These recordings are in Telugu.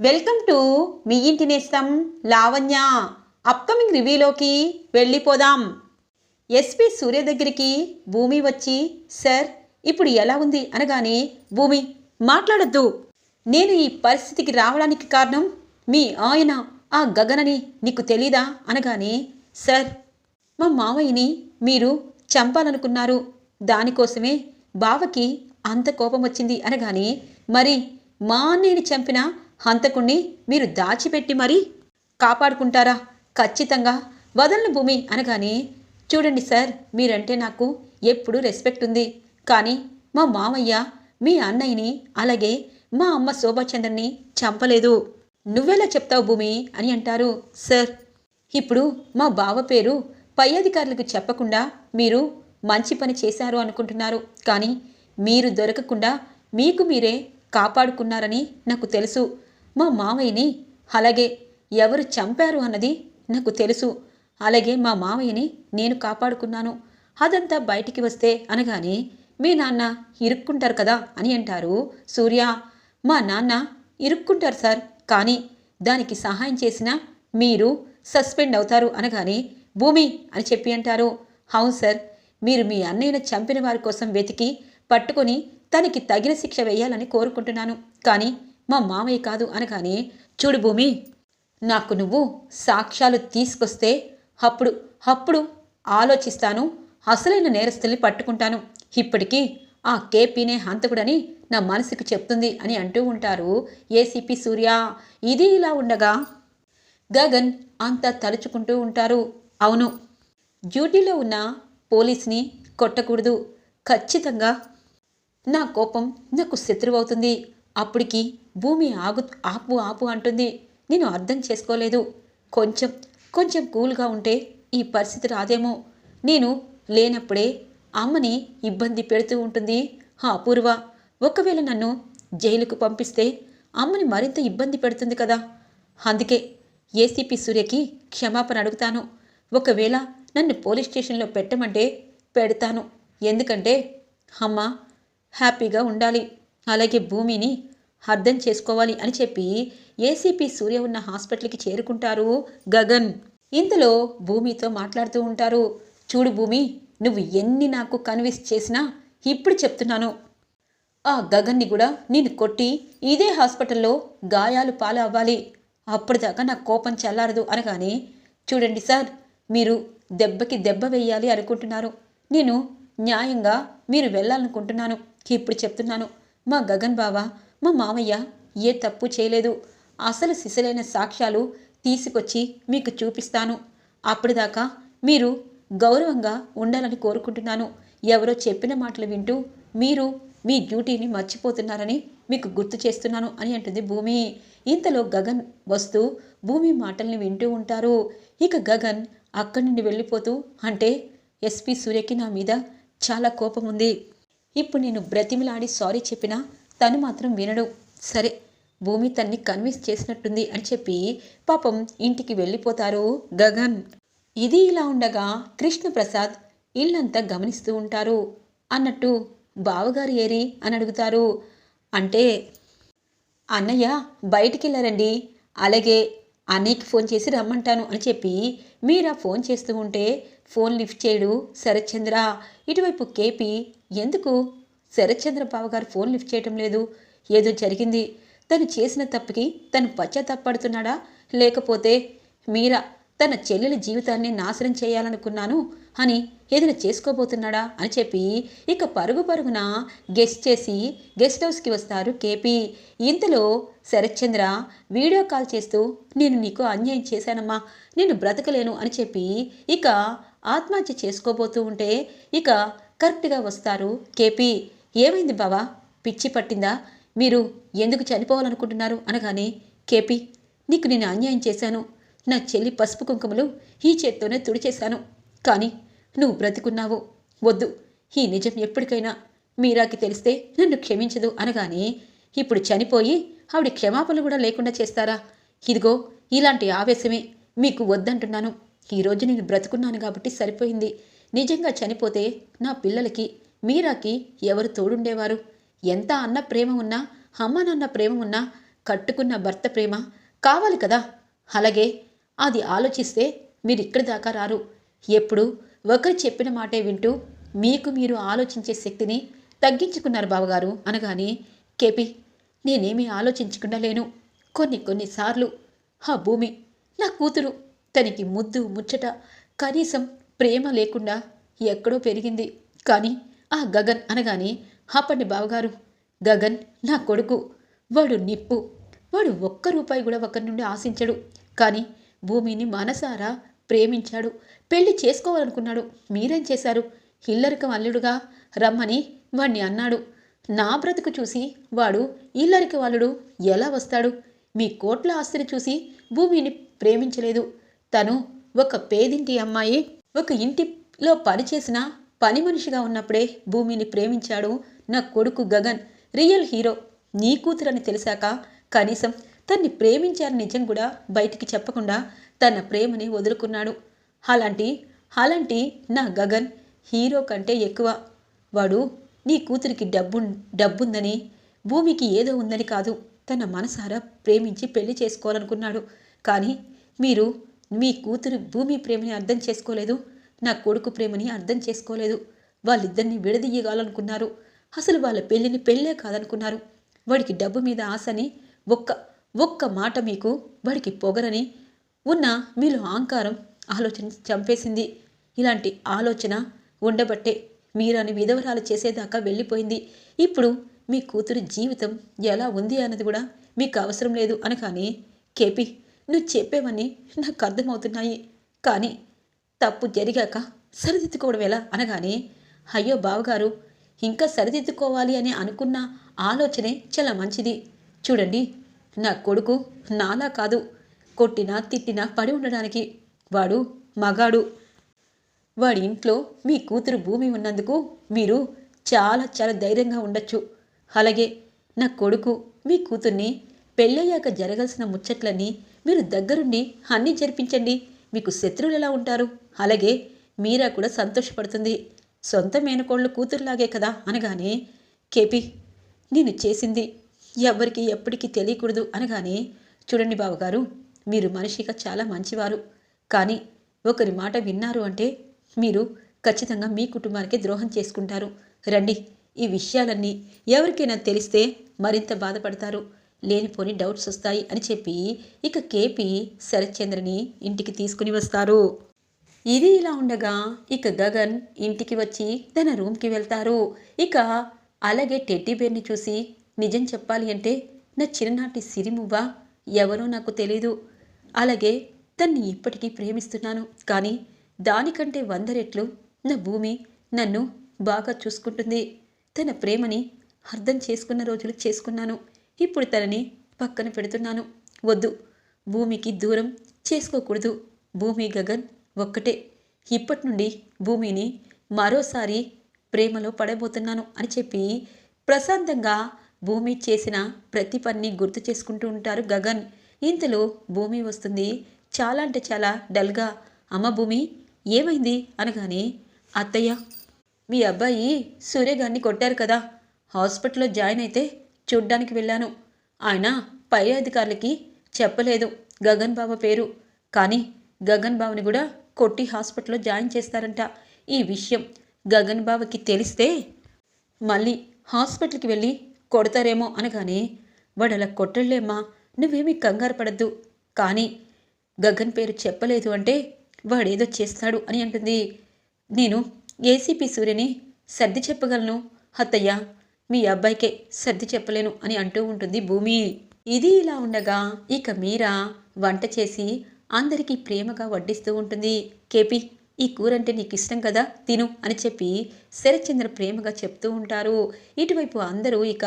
వెల్కమ్ టు మీ ఇంటి నేస్తం లావణ్య. అప్కమింగ్ రివ్యూలోకి వెళ్ళిపోదాం. ఎస్పి సూర్య దగ్గరికి భూమి వచ్చి సార్ ఇప్పుడు ఎలా ఉంది? అనగానే భూమి మాట్లాడొద్దు. నేను ఈ పరిస్థితికి రావడానికి కారణం మీ ఆయన ఆ గగనని నీకు తెలీదా? అనగానే సార్ మా మామయ్యని మీరు చంపాలనుకున్నారు. దానికోసమే బావకి అంత కోపం వచ్చింది. అనగానే మరి మా అన్నయ్యని చంపిన హంతకుణ్ణి మీరు దాచిపెట్టి మరీ కాపాడుకుంటారా? ఖచ్చితంగా. వదలను భూమి అనగానే చూడండి సార్ మీరంటే నాకు ఎప్పుడూ రెస్పెక్ట్ ఉంది. కానీ మా మామయ్య మీ అన్నయ్యని అలాగే మా అమ్మ శోభాచంద్రని చంపలేదు. నువ్వెలా చెప్తావు భూమి అని అంటారు సార్. ఇప్పుడు మా బావ పేరు పై అధికారులకు చెప్పకుండా మీరు మంచి పని చేశారు అనుకుంటున్నారు. కానీ మీరు దొరకకుండా మీకు మీరే కాపాడుకున్నారని నాకు తెలుసు. మా మావయ్యని అలాగే ఎవరు చంపారు అన్నది నాకు తెలుసు. అలాగే మా మావయ్యని నేను కాపాడుకున్నాను. అదంతా బయటికి వస్తే అనగానే మీ నాన్న ఇరుక్కుంటారు కదా అని అంటారు సూర్య. మా నాన్న ఇరుక్కుంటారు సార్ కానీ దానికి సహాయం చేసిన మీరు సస్పెండ్ అవుతారు అనగానే భూమి అని చెప్పి అంటారు. అవును సార్ మీరు మీ అన్నయ్యను చంపిన వారి కోసం వెతికి పట్టుకొని తనకి తగిన శిక్ష వేయాలని కోరుకుంటున్నాను. కానీ మా మామయ్య కాదు అనగానే చూడు భూమి నాకు నువ్వు సాక్ష్యాలు తీసుకొస్తే అప్పుడు అప్పుడు ఆలోచిస్తాను అసలైన నేరస్తుల్ని పట్టుకుంటాను. ఇప్పటికీ ఆ కేపీనే హంతకుడని నా మనసుకు చెప్తుంది అని అంటూ ఉంటారు ఏసీపీ సూర్య. ఇది ఇలా ఉండగా గగన్ అంతా తలుచుకుంటూ ఉంటారు. అవును డ్యూటీలో ఉన్న పోలీస్ని కొట్టకూడదు. ఖచ్చితంగా నా కోపం నాకు శత్రువవుతుంది. అప్పటికి భూమి ఆగు ఆపు ఆపు అంటుంది. నేను అర్థం చేసుకోలేదు. కొంచెం కొంచెం కూల్గా ఉంటే ఈ పరిస్థితి రాదేమో. నేను లేనప్పుడే అమ్మని ఇబ్బంది పెడుతూ ఉంటుంది. అపూర్వ. ఒకవేళ నన్ను జైలుకు పంపిస్తే అమ్మని మరింత ఇబ్బంది పెడుతుంది కదా. అందుకే ఏసీపీ సూర్యకి క్షమాపణ అడుగుతాను. ఒకవేళ నన్ను పోలీస్ స్టేషన్లో పెట్టమంటే పెడతాను. ఎందుకంటే అమ్మ హ్యాపీగా ఉండాలి. అలాగే భూమిని అర్థం చేసుకోవాలి అని చెప్పి ఏసీపీ సూర్య ఉన్న హాస్పిటల్కి చేరుకుంటారు గగన్. ఇందులో భూమితో మాట్లాడుతూ ఉంటారు. చూడు భూమి నువ్వు ఎన్ని నాకు కన్విన్స్ చేసినా ఇప్పుడు చెప్తున్నాను. ఆ గగన్ని కూడా నేను కొట్టి ఇదే హాస్పిటల్లో గాయాలు పాలు అవ్వాలి అప్పటిదాకా నా కోపం చల్లారదు అనగానే చూడండి సార్ మీరు దెబ్బకి దెబ్బ వేయాలి అనుకుంటున్నారు. నేను న్యాయంగా మీరు వెళ్ళాలనుకుంటున్నాను. ఇప్పుడు చెప్తున్నాను. మా గగన్ బావా మా మామయ్య ఏ తప్పు చేయలేదు. అసలు సిసలైన సాక్ష్యాలు తీసుకొచ్చి మీకు చూపిస్తాను. అప్పటిదాకా మీరు గౌరవంగా ఉండాలని కోరుకుంటున్నాను. ఎవరో చెప్పిన మాటలు వింటూ మీరు మీ డ్యూటీని మర్చిపోతున్నారని మీకు గుర్తు చేస్తున్నాను అని అంటుంది భూమి. ఇంతలో గగన్ వస్తూ భూమి మాటల్ని వింటూ ఉంటారు. ఇక గగన్ అక్కడి నుండి వెళ్ళిపోతూ అంటే ఎస్పీ సూర్యకి నా మీద చాలా కోపం ఉంది. ఇప్పుడు నేను బ్రతిమిలాడి సారీ చెప్పినా తను మాత్రం వినడు. సరే భూమి తన్ని కన్విన్స్ చేసినట్టుంది అని చెప్పి పాపం ఇంటికి వెళ్ళిపోతారు గగన్. ఇది ఇలా ఉండగా కృష్ణప్రసాద్ ఇల్లంతా గమనిస్తూ ఉంటారు. అన్నట్టు బావగారు ఏరి అని అడుగుతారు. అంటే అన్నయ్య బయటికి వెళ్ళారండి. అలాగే అన్నయ్యకి ఫోన్ చేసి రమ్మంటాను అని చెప్పి మీరా ఫోన్ చేస్తూ ఉంటే ఫోన్ లిఫ్ట్ చేయడు శరత్చంద్ర. ఇటువైపు కేపీ ఎందుకు? శరత్చంద్ర బావగారు ఫోన్ లిఫ్ట్ చేయటం లేదు. ఏదో జరిగింది. తను చేసిన తప్పుకి తను పశ్చాత్తాపడుతున్నాడా? లేకపోతే మీరా తన చెల్లెల జీవితాన్ని నాశనం చేయాలనుకున్నాను అని ఏదైనా చేసుకోబోతున్నాడా అని చెప్పి ఇక పరుగు పరుగున గెస్ట్ చేసి గెస్ట్ హౌస్కి వస్తారు కేపీ. ఇంతలో శరత్చంద్ర వీడియో కాల్ చేస్తూ నేను నీకు అన్యాయం చేశానమ్మా. నేను బ్రతకలేను అని చెప్పి ఇక ఆత్మహత్య చేసుకోబోతూ ఉంటే ఇక కరెక్ట్గా వస్తారు కేపీ. ఏమైంది బావా? పిచ్చి పట్టిందా? మీరు ఎందుకు చనిపోవాలనుకుంటున్నారు? అనగానే కేపీ నీకు నేను అన్యాయం చేశాను. నా చెల్లి పసుపు కుంకుమలు ఈ చేత్తోనే తుడిచేశాను. కానీ నువ్వు బ్రతుకున్నావు. వద్దు. ఈ నిజం ఎప్పటికైనా మీరాకి తెలిస్తే నన్ను క్షమించదు అనగానే ఇప్పుడు చనిపోయి ఆవిడ క్షమాపణలు కూడా లేకుండా చేస్తారా? ఇదిగో ఇలాంటి ఆవేశమే మీకు వద్దంటున్నాను. ఈరోజు నేను బ్రతుకున్నాను కాబట్టి సరిపోయింది. నిజంగా చనిపోతే నా పిల్లలకి మీరాకి ఎవరు తోడుండేవారు? ఎంత అన్న ప్రేమ ఉన్నా అమ్మనన్న ప్రేమ ఉన్నా కట్టుకున్న భర్త ప్రేమ కావాలి కదా? అలాగే అది ఆలోచిస్తే మీరు ఇక్కడి దాకా రారు. ఎప్పుడు ఒకరు చెప్పిన మాటే వింటూ మీకు మీరు ఆలోచించే శక్తిని తగ్గించుకున్నారు బావగారు అనగానే కేపి నేనేమీ ఆలోచించకుండా లేను. కొన్ని కొన్నిసార్లు ఆ భూమి నా కూతురు తనకి ముద్దు ముచ్చట కనీసం ప్రేమ లేకుండా ఎక్కడో పెరిగింది. కానీ ఆ గగన్ అనగానే ఆపండి బావగారు గగన్ నా కొడుకు. వాడు నిప్పు. వాడు ఒక్క రూపాయి కూడా ఒకరి నుండి ఆశించడు. కానీ భూమిని మనసారా ప్రేమించాడు. పెళ్ళి చేసుకోవాలనుకున్నాడు. మీరేం చేశారు? ఇల్లరికం అల్లుడుగా రమ్మని వాణ్ణి అన్నాడు. నా బ్రతుకు చూసి వాడు ఇల్లరికి వాళ్ళుడు ఎలా వస్తాడు? మీ కోట్ల ఆస్తిని చూసి భూమిని ప్రేమించలేదు. తను ఒక పేదింటి అమ్మాయి. ఒక ఇంటిలో పనిచేసిన పని మనిషిగా ఉన్నప్పుడే భూమిని ప్రేమించాడు నా కొడుకు గగన్. రియల్ హీరో నీ కూతురని తెలిసాక కనీసం తన్ని ప్రేమించారు నిజం కూడా బయటికి చెప్పకుండా తన ప్రేమని వదులుకున్నాడు. అలాంటి అలాంటి నా గగన్ హీరో కంటే ఎక్కువ. వాడు నీ కూతురికి డబ్బు డబ్బుందని భూమికి ఏదో ఉందని కాదు. తన మనసారా ప్రేమించి పెళ్ళి చేసుకోవాలనుకున్నాడు. కానీ మీరు మీ కూతురు భూమి ప్రేమని అర్థం చేసుకోలేదు. నా కొడుకు ప్రేమని అర్థం చేసుకోలేదు. వాళ్ళిద్దరిని విడదీయగాలనుకున్నారు. అసలు వాళ్ళ పెళ్ళిని పెళ్ళే కాదనుకున్నారు. వాడికి డబ్బు మీద ఆశని ఒక్క ఒక్క మాట మీకు వాడికి పొగరని ఉన్న మీలో అహంకారం ఆలోచన చంపేసింది. ఇలాంటి ఆలోచన ఉండబట్టే మీరని విధవరాలు చేసేదాకా వెళ్ళిపోయింది. ఇప్పుడు మీ కూతురు జీవితం ఎలా ఉంది అన్నది కూడా మీకు అవసరం లేదు అనగానే కేపీ నువ్వు చెప్పేవన్నీ నాకు అర్థమవుతున్నాయి. కానీ తప్పు జరిగాక సరిదిద్దుకోవడం ఎలా అనగానే అయ్యో బావగారు ఇంకా సరిదిద్దుకోవాలి అని అనుకున్న ఆలోచనే చాలా మంచిది. చూడండి నా కొడుకు నాలా కాదు. కొట్టినా తిట్టినా పడి ఉండడానికి వాడు మగాడు. వాడి ఇంట్లో మీ కూతురు భూమి ఉన్నందుకు మీరు చాలా చాలా ధైర్యంగా ఉండొచ్చు. అలాగే నా కొడుకు మీ కూతుర్ని పెళ్ళయ్యాక జరగాల్సిన ముచ్చట్లన్నీ మీరు దగ్గరుండి అన్నీ జరిపించండి. మీకు శత్రువులు ఎలా ఉంటారు? అలాగే మీరా కూడా సంతోషపడుతుంది. సొంత మేనకోళ్ళు కూతురులాగే కదా అనగానే కేపి నేను చేసింది ఎవరికి ఎప్పటికీ తెలియకూడదు అనగానే చూడండి బావగారు మీరు మనిషిగా చాలా మంచివారు. కానీ ఒకరి మాట విన్నారు అంటే మీరు ఖచ్చితంగా మీ కుటుంబానికి ద్రోహం చేసుకుంటారు. రండి ఈ విషయాలన్నీ ఎవరికైనా తెలిస్తే మరింత బాధపడతారు. లేనిపోని డౌట్స్ వస్తాయి అని చెప్పి ఇక కేపీ శరత్చంద్రని ఇంటికి తీసుకుని వస్తారు. ఇది ఇలా ఉండగా ఇక గగన్ ఇంటికి వచ్చి తన రూమ్కి వెళ్తారు. ఇక అలాగే టెడ్డీ బేర్ని చూసి నిజం చెప్పాలి అంటే నా చిన్ననాటి సిరిమువ్వ? ఎవరో నాకు తెలీదు. అలాగే తన్ని ఇప్పటికీ ప్రేమిస్తున్నాను. కానీ దానికంటే వంద రెట్లు నా భూమి నన్ను బాగా చూసుకుంటుంది. తన ప్రేమని అర్థం చేసుకున్న రోజులు చేసుకున్నాను. ఇప్పుడు తనని పక్కన పెడుతున్నాను. వద్దు. భూమికి దూరం చేసుకోకూడదు. భూమి గగన్ ఒక్కటే. ఇప్పటి నుండి భూమిని మరోసారి ప్రేమలో పడబోతున్నాను అని చెప్పి ప్రశాంతంగా భూమి చేసిన ప్రతి పని గుర్తు చేసుకుంటూ ఉంటారు గగన్. ఇంతలో భూమి వస్తుంది. చాలా అంటే చాలా డల్గా అమ్మ భూమి ఏమైంది? అనగానే అత్తయ్య మీ అబ్బాయి సూర్యగారిని కొట్టారు కదా. హాస్పిటల్లో జాయిన్ అయితే చూడ్డానికి వెళ్ళాను. ఆయన పై అధికారులకి చెప్పలేదు. గగన్ బావ పేరు. కానీ గగన్ బావని కూడా కొట్టి హాస్పిటల్లో జాయిన్ చేస్తారంట. ఈ విషయం గగన్ బావకి తెలిస్తే మళ్ళీ హాస్పిటల్కి వెళ్ళి కొడతారేమో అనగానే వాడు అలా కొట్టలేమ్మా. నువ్వేమీ కంగారు పడద్దు. కానీ గగన్ పేరు చెప్పలేదు అంటే వాడేదో చేస్తాడు అని అంటుంది. నేను ఏసీపీ సూర్యని సర్ది చెప్పగలను. అత్తయ్య మీ అబ్బాయికే సర్ది చెప్పలేను అని అంటూ ఉంటుంది భూమి. ఇది ఇలా ఉండగా ఇక మీరా వంట చేసి అందరికీ ప్రేమగా వడ్డిస్తూ ఉంటుంది. కేపి ఈ కూర అంటే నీకు ఇష్టం కదా తిను అని చెప్పి శరత్చంద్ర ప్రేమగా చెప్తూ ఉంటారు. ఇటువైపు అందరూ ఇక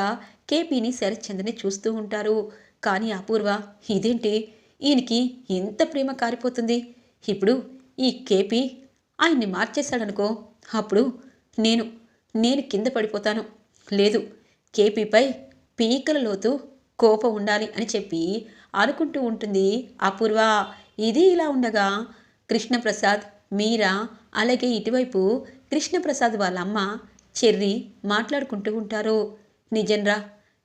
కేపీని శరత్చంద్రని చూస్తూ ఉంటారు. కానీ అపూర్వ ఇదేంటి? ఈయనకి ఎంత ప్రేమ కారిపోతుంది. ఇప్పుడు ఈ కేపీ ఆయన్ని మార్చేశాడనుకో అప్పుడు నేను నేను కింద పడిపోతాను. లేదు. కేపీపై పీకల లోతు కోపం ఉండాలి అని చెప్పి అనుకుంటూ ఉంటుంది. అపూర్వ ఇది ఇలా ఉండగా కృష్ణప్రసాద్ మీరా అలాగే ఇటువైపు కృష్ణప్రసాద్ వాళ్ళ అమ్మ చెర్రి మాట్లాడుకుంటూ ఉంటారు. నిజంరా?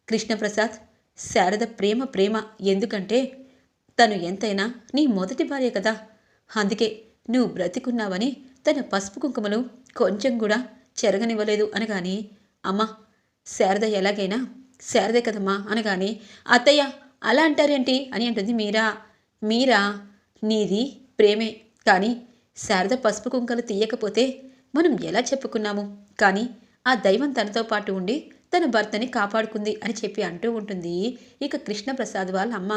కృష్ణప్రసాద్ శారద ప్రేమ ప్రేమ ఎందుకంటే తను ఎంతైనా నీ మొదటి భార్య కదా. అందుకే నువ్వు బ్రతికున్నావని తన పసుపు కుంకుమలు కొంచెం కూడా చెరగనివ్వలేదు అనగాని అమ్మా శారద ఎలాగైనా? శారదే కదమ్మా అనగానే అత్తయ్య అలా అంటారేంటి? అని అంటుంది మీరా. మీరా? నీది ప్రేమే. కానీ శారద పసుపు కుంకలు తీయకపోతే మనం ఎలా చెప్పుకున్నాము? కానీ ఆ దైవం తనతో పాటు ఉండి తన భర్తని కాపాడుకుంది అని చెప్పి అంటూ ఉంటుంది ఇక కృష్ణప్రసాద్ వాళ్ళ అమ్మ.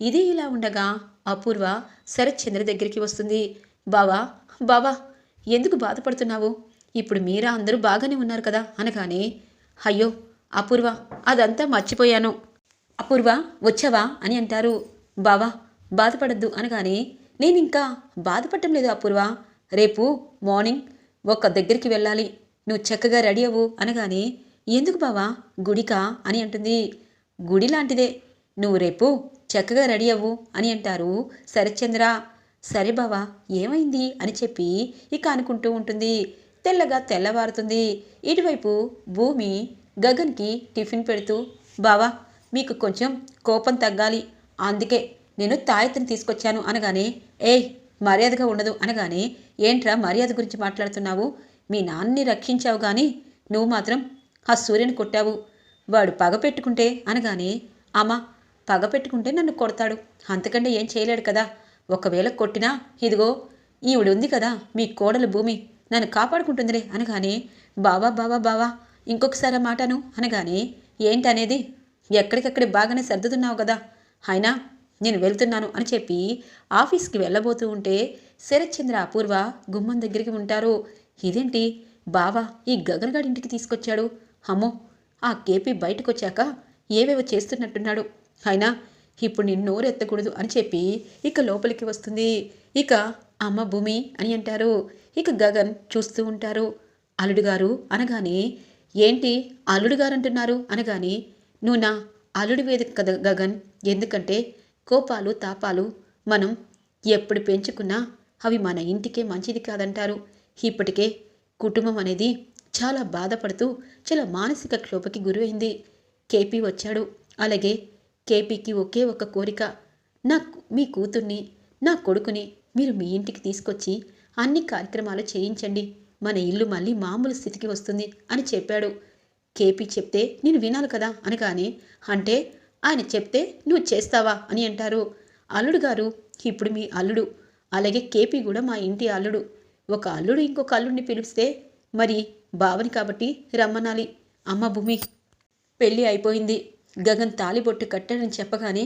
ఇది ఇలా ఉండగా అపూర్వ శరత్ చంద్ర దగ్గరికి వస్తుంది. బావా బావా ఎందుకు బాధపడుతున్నావు? ఇప్పుడు మీరా అందరూ బాగానే ఉన్నారు కదా? అనగానే అయ్యో అపూర్వ అదంతా మర్చిపోయాను. అపూర్వ వచ్చావా అని అంటారు. బావా బాధపడద్దు అనగానే నేను ఇంకా బాధపడటం లేదు అపూర్వ. రేపు మార్నింగ్ ఒక్క దగ్గరికి వెళ్ళాలి. నువ్వు చక్కగా రెడీ అవ్వు అనగానే ఎందుకు బావా గుడికా? అని అంటుంది. గుడి లాంటిదే. నువ్వు రేపు చక్కగా రెడీ అవ్వు అని అంటారు శరత్చంద్ర. సరే బావా ఏమైంది? అని చెప్పి ఇక అనుకుంటూ ఉంటుంది. తెల్లగా తెల్లవారుతుంది. ఇటువైపు భూమి గగన్కి టిఫిన్ పెడుతూ బావా మీకు కొంచెం కోపం తగ్గాలి. అందుకే నేను తాయెత్తుని తీసుకొచ్చాను అనగానే ఏయ్ మర్యాదగా ఉండదు అనగానే ఏంట్రా మర్యాద గురించి మాట్లాడుతున్నావు? మీ నాన్నని రక్షించావు కానీ నువ్వు మాత్రం ఆ సూర్యుని కొట్టావు. వాడు పగ పెట్టుకుంటే అనగానే అమ్మా పగ పెట్టుకుంటే నన్ను కొడతాడు. అంతకంటే ఏం చేయలేడు కదా. ఒకవేళ కొట్టినా ఇదిగో ఈవిడుంది కదా మీ కోడలు భూమి. నన్ను కాపాడుకుంటుందిలే అనగానే బావా బావా బావా ఇంకొకసారి మాటను అనగానే ఏంటనేది? ఎక్కడికక్కడ బాగానే సర్దుతున్నావు కదా. అయినా నేను వెళ్తున్నాను అని చెప్పి ఆఫీస్కి వెళ్ళబోతూ ఉంటే శరత్చంద్ర అపూర్వ గుమ్మం దగ్గరికి ఉంటారు. ఇదేంటి? బావా ఈ గగన్గాడి ఇంటికి తీసుకొచ్చాడు. అమ్మో ఆ కేపీ బయటకు వచ్చాక ఏవేవో చేస్తున్నట్టున్నాడు. అయినా ఇప్పుడు నిన్ను నోరెత్తకూడదు అని చెప్పి ఇక లోపలికి వస్తుంది. ఇక అమ్మ భూమి అని అంటారు. ఇక గగన్ చూస్తూ ఉంటారు. అల్లుడు గారు అనగానే ఏంటి అల్లుడు గారు అంటున్నారు అనగానే నువ్వు నా అల్లుడి వేదిక కదా గగన్. ఎందుకంటే కోపాలు తాపాలు మనం ఎప్పుడు పెంచుకున్నా అవి మన ఇంటికే మంచిది కాదంటారు. ఇప్పటికే కుటుంబం అనేది చాలా బాధపడుతూ చాలా మానసిక క్షోభకి గురైంది కేపీ వచ్చాడు. అలాగే కేపీకి ఒకే ఒక కోరిక. నా మీ కూతుర్ని నా కొడుకుని మీరు మీ ఇంటికి తీసుకొచ్చి అన్ని కార్యక్రమాలు చేయించండి. మన ఇల్లు మళ్ళీ మామూలు స్థితికి వస్తుంది అని చెప్పాడు. కేపీ చెప్తే నేను వినాలి కదా అనగానే అంటే ఆయన చెప్తే నువ్వు చేస్తావా అని అంటారు. అల్లుడు గారు ఇప్పుడు మీ అల్లుడు. అలాగే కేపీ కూడా మా ఇంటి అల్లుడు. ఒక అల్లుడు ఇంకొక అల్లుడిని పిలిస్తే మరి బావని కాబట్టి రమ్మనాలి. అమ్మ భూమి పెళ్ళి అయిపోయింది. గగన్ తాలిబొట్టు కట్టాడని చెప్పగానే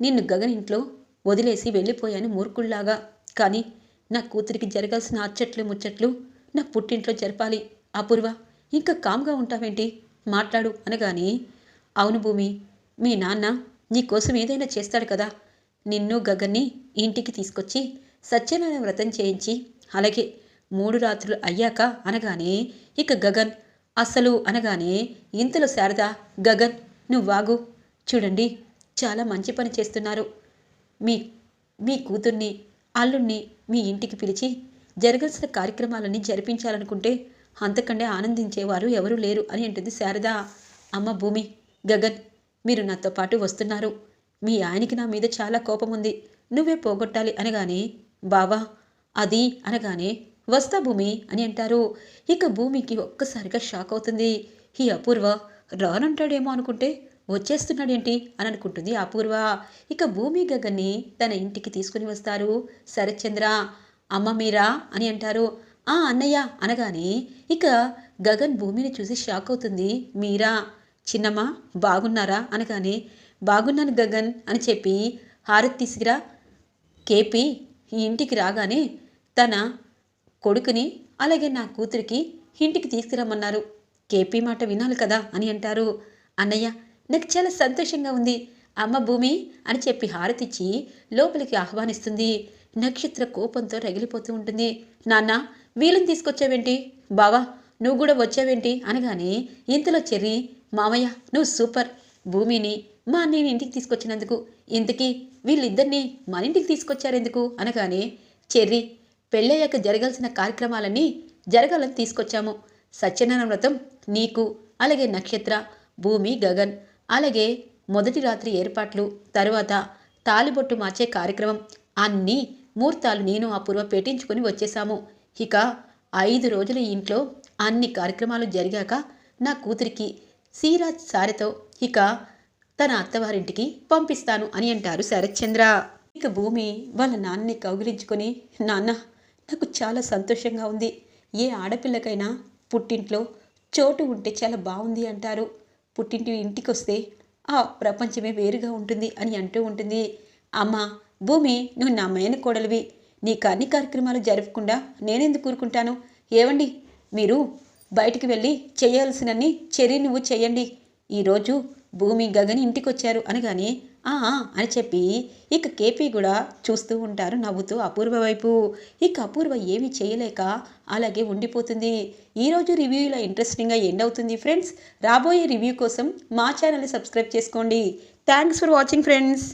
నిన్ను గగన్ ఇంట్లో వదిలేసి వెళ్ళిపోయాను మూర్ఖుల్లాగా. కానీ నా కూతురికి జరగాల్సిన అచ్చట్లు ముచ్చట్లు నా పుట్టింట్లో జరపాలి. అపూర్వ ఇంకా కామ్గా ఉంటావేంటి? మాట్లాడు అనగానే అవును భూమి మీ నాన్న నీకోసం ఏదైనా చేస్తాడు కదా. నిన్ను గగన్ని ఇంటికి తీసుకొచ్చి సత్యనారాయణ వ్రతం చేయించి అలాగే మూడు రాత్రులు అయ్యాక అనగానే ఇక గగన్ అసలు అనగానే ఇంతలో శారద గగన్ నువ్వు వాగు చూడండి చాలా మంచి పని చేస్తున్నారు. మీ మీ కూతుర్ని అల్లుణ్ణి మీ ఇంటికి పిలిచి జరగాల్సిన కార్యక్రమాలన్నీ జరిపించాలనుకుంటే అంతకంటే ఆనందించేవారు ఎవరూ లేరు అని అంటుంది శారద. అమ్మ భూమి గగన్ మీరు నాతో పాటు వస్తున్నారు. మీ ఆయనకి నా మీద చాలా కోపం ఉంది. నువ్వే పోగొట్టాలి అనగానే బావా అది అనగానే వస్తా భూమి అని అంటారు. ఇక భూమికి ఒక్కసారిగా షాక్ అవుతుంది. ఈ అపూర్వ రానంటాడేమో అనుకుంటే వచ్చేస్తున్నాడేంటి అని అనుకుంటుంది అపూర్వ. ఇక భూమి గగన్ని తన ఇంటికి తీసుకుని వస్తారు. శరత్చంద్ర అమ్మ మీరా? అని అంటారు. ఆ అన్నయ్య అనగానే ఇక గగన్ భూమిని చూసి షాక్ అవుతుంది. మీరా? చిన్నమ్మ? బాగున్నారా? అనగానే బాగున్నాను గగన్ అని చెప్పి హారతి తీసుకురా. కేపీ ఈ ఇంటికి రాగానే తన కొడుకుని అలాగే నా కూతురికి ఇంటికి తీసుకురమ్మన్నారు. కేపీ మాట వినాలి కదా అని అంటారు. అన్నయ్య నాకు చాలా సంతోషంగా ఉంది. అమ్మ భూమి అని చెప్పి హారతిచ్చి లోపలికి ఆహ్వానిస్తుంది. నక్షత్ర కోపంతో రగిలిపోతూ ఉంటుంది. నాన్న వీళ్ళని తీసుకొచ్చావేంటి? బావా నువ్వు కూడా వచ్చావేంటి? అనగానే ఇంతలో చెర్రి మామయ్య నువ్వు సూపర్. భూమిని మా అన్నయ్యని ఇంటికి తీసుకొచ్చినందుకు ఇంతకీ వీళ్ళిద్దరిని మన ఇంటికి తీసుకొచ్చారెందుకు? అనగానే చెర్రి పెళ్ళయ్యాక జరగాల్సిన కార్యక్రమాలన్నీ జరగాలని తీసుకొచ్చాము. సత్యనారాయణ వ్రతం నీకు అలాగే నక్షత్ర భూమి గగన్ అలాగే మొదటి రాత్రి ఏర్పాట్లు తరువాత తాలిబొట్టు మార్చే కార్యక్రమం. అన్నీ ముహూర్తాలు నేను అపూర్వ పెట్టించుకొని వచ్చేసాము ఇక ఐదు రోజుల ఇంట్లో అన్ని కార్యక్రమాలు జరిగాక నా కూతురికి సీరాజ్ సారెతో ఇక తన అత్తవారింటికి పంపిస్తాను అని అంటారు శరత్చంద్ర. ఇక భూమి వాళ్ళ నాన్నని కౌగిలించుకొని నాన్న నాకు చాలా సంతోషంగా ఉంది. ఏ ఆడపిల్లకైనా పుట్టింట్లో చోటు ఉంటే చాలా బాగుంది అంటారు. పుట్టింటి ఇంటికి వస్తే ఆ ప్రపంచమే వేరుగా ఉంటుంది అని అంటూ ఉంటుంది. అమ్మ భూమి నువ్వు నా మేన కోడలివి. నీకు అన్ని కార్యక్రమాలు జరపకుండా నేనెందుకు కూరుకుంటాను ఏవండి? మీరు బయటికి వెళ్ళి చేయాల్సినన్ని చర్య నువ్వు చేయండి. ఈరోజు భూమి గగని ఇంటికి వచ్చారు అనగానే అని చెప్పి ఇక కేపీ కూడా చూస్తూ ఉంటారు నవ్వుతూ అపూర్వ వైపు. ఇక అపూర్వ ఏమీ చేయలేక అలాగే ఉండిపోతుంది. ఈరోజు రివ్యూలో ఇంట్రెస్టింగ్గా ఎండ్ అవుతుంది ఫ్రెండ్స్ రాబోయే రివ్యూ కోసం మా ఛానల్ని సబ్స్క్రైబ్ చేసుకోండి. Thanks for watching friends